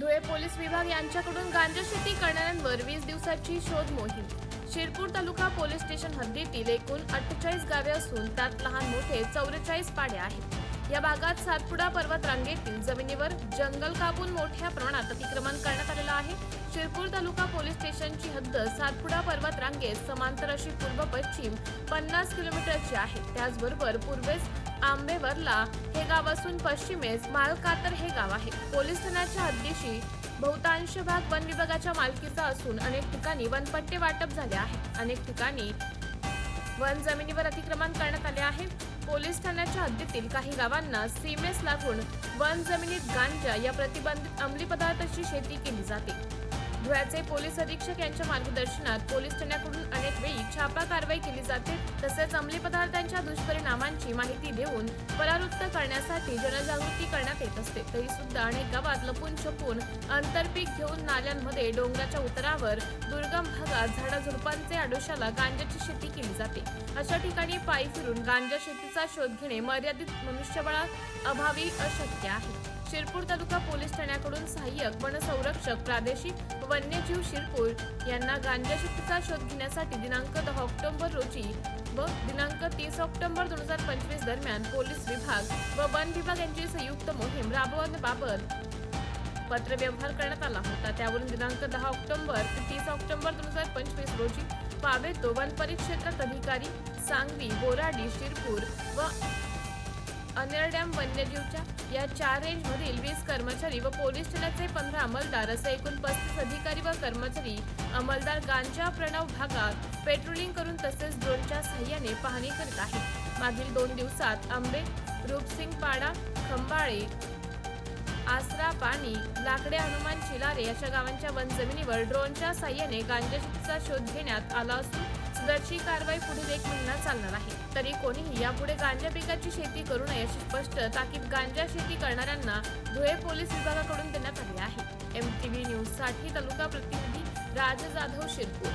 Dhule police विभाग यांच्याकडून गांजा शेती करणाऱ्यांवर वीस दिवसाची शोध मोहीम. शिरपूर तालुका पोलीस स्टेशन हद्दीतील एकूण अठ्ठेचाळीस गावे असून त्यात लहान मोठे चौवेचाळीस पाड्या आहेत. या भागात सातपुडा पर्वत रांगेतील जमिनीवर जंगल कापून मोठ्या प्रमाणात अतिक्रमण करण्यात आलेलं आहे. शिरपूर तालुका पोलीस स्टेशनची हद्द सातपुडा पर्वत रांगेत समांतर अशी पूर्व पश्चिम पन्नास किलोमीटरची आहे. त्याचबरोबर पूर्वेस आंबेवरला हे गाव असून पश्चिमेस मालकातर हे गाव आहे. पोलीस ठाण्याच्या हद्दीशी बहुतांश भाग वन विभागाच्या मालकीचा असून अनेक ठिकाणी वनपट्टे वाटप झाले आहे अनेक ठिकाणी वन जमिनीवर अतिक्रमण करण्यात आले आहे. पोलीस ठाण्याच्या हद्दीतील काही गावांना सीमेस लागून वन जमिनीत गांजा या प्रतिबंधित अंमली पदार्थाची शेती केली जाते. धुळ्याचे पोलीस अधीक्षक यांच्या मार्गदर्शनात पोलीस ठाण्याकडून अनेक वेळी छापा कारवाई केली जाते. तसेच अंमली पदार्थांच्या दुष्परिणामांची माहिती देऊन परावृत्त करण्यासाठी जनजागृती करण्यात येत असते. तरी सुद्धा अनेक गावात लपून छपून आंतरपीक घेऊन नाल्यांमध्ये डोंगराच्या उतरावर दुर्गम भागात झाडाझुडपांचे आडोशाला गांजाची शेती केली जाते. अशा ठिकाणी पायी फिरून गांजा शेतीचा शोध घेणे मर्यादित मनुष्यबळात अभावी अशक्य आहे. शिरपूर तालुका पोलीस ठाण्याकडून सहाय्यक वनसंरक्षक प्रादेशिक वन्यजीव शिरपूर यांना गांजा शिफ्टचा शोध घेण्यासाठी दिनांक दहा ऑक्टोबर रोजी व दिनांक तीस ऑक्टोबर दोन हजार पंचवीस दरम्यान पोलीस विभाग व वन विभाग यांची संयुक्त मोहीम राबवण्याबाबत पत्रव्यवहार करण्यात आला होता. त्यावरून दिनांक दहा ऑक्टोबर ते तीस ऑक्टोबर दोन हजार पंचवीस रोजी पावेतो वन परिक्षेत्रात अधिकारी सांगवी बोराडी शिरपूर व अनेरडॅम वन्यजीवच्या या चार रेंजमधील वीस कर्मचारी व पोलीस ठाण्याचे पंधरा अंमलदार असे एकूण पस्तीस अधिकारी व कर्मचारी अंमलदार गांजा प्रणव भागात पेट्रोलिंग करून तसेच ड्रोनच्या सहाय्याने पाहणी करीत आहेत. मागील दोन दिवसात आंबे रूपसिंग पाडा खंबाळे आसरा पाणी लाकडे हनुमान चिलारे अशा गावांच्या वन जमिनीवर ड्रोनच्या साह्याने गांजाचा शोध घेण्यात आला असून दरची कारवाई पुढील एक महिना चालणार आहे. तरी कोणीही यापुढे गांजा पिकाची शेती करू नये अशी स्पष्ट ताकीद गांजा शेती करणाऱ्यांना धुळे पोलीस विभागाकडून देण्यात आली आहे. एम टी व्ही न्यूजसाठी तालुका प्रतिनिधी राज जाधव शिरपूर.